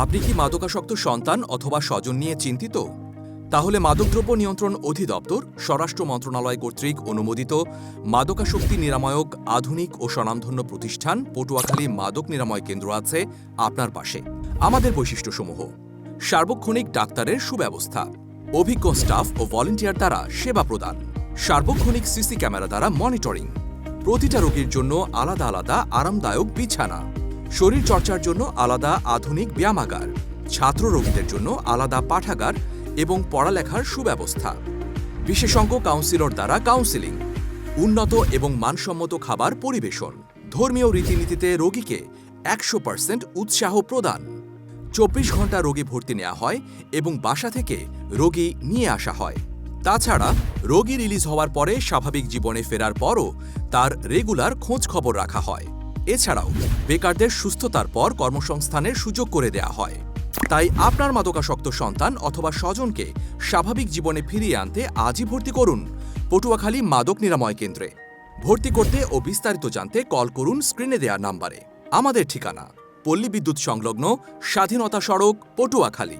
আপনি কি মাদকাসক্ত সন্তান অথবা স্বজন নিয়ে চিন্তিত? তাহলে মাদকদ্রব্য নিয়ন্ত্রণ অধিদপ্তর, স্বরাষ্ট্র মন্ত্রণালয় কর্তৃক অনুমোদিত মাদকাসক্তি নিরাময়ক আধুনিক ও স্বনামধন্য প্রতিষ্ঠান পটুয়াখালী মাদক নিরাময় কেন্দ্র আছে আপনার পাশে। আমাদের বৈশিষ্ট্যসমূহ। সার্বক্ষণিক ডাক্তারের সুব্যবস্থা। অভিজ্ঞ স্টাফ ও ভলেন্টিয়ার দ্বারা সেবা প্রদান। সার্বক্ষণিক সিসি ক্যামেরা দ্বারা মনিটরিং। প্রতিটা রোগীর জন্য আলাদা আলাদা আরামদায়ক বিছানা। শরীর চর্চার জন্য আলাদা আধুনিক ব্যায়ামাগার, ছাত্র রোগীদের জন্য আলাদা পাঠাগার এবং পড়ালেখার সুব্যবস্থা। বিশেষজ্ঞ কাউন্সিলর দ্বারা কাউন্সিলিং, উন্নত এবং মানসম্মত খাবার পরিবেশন। ধর্মীয় রীতিনীতিতে রোগীকে একশো পার্সেন্ট উৎসাহ প্রদান। চব্বিশ ঘণ্টা রোগী ভর্তি নেওয়া হয় এবং বাসা থেকে রোগী নিয়ে আসা হয়। তাছাড়া রোগী রিলিজ হওয়ার পরে স্বাভাবিক জীবনে ফেরার পরও তার রেগুলার খোঁজ খবর রাখা হয়। এছাড়াও, বেকারদের সুস্থতার পর কর্মসংস্থানের সুযোগ করে দেয়া হয়। তাই আপনার মাদকাসক্ত সন্তান অথবা স্বজনকে স্বাভাবিক জীবনে ফিরিয়ে আনতে আজই ভর্তি করুন পটুয়াখালী মাদক নিরাময় কেন্দ্রে। ভর্তি করতে ও বিস্তারিত জানতে কল করুন স্ক্রিনে দেওয়া নাম্বারে। আমাদের ঠিকানা, পল্লী বিদ্যুৎ সংলগ্ন স্বাধীনতা সড়ক, পটুয়াখালী।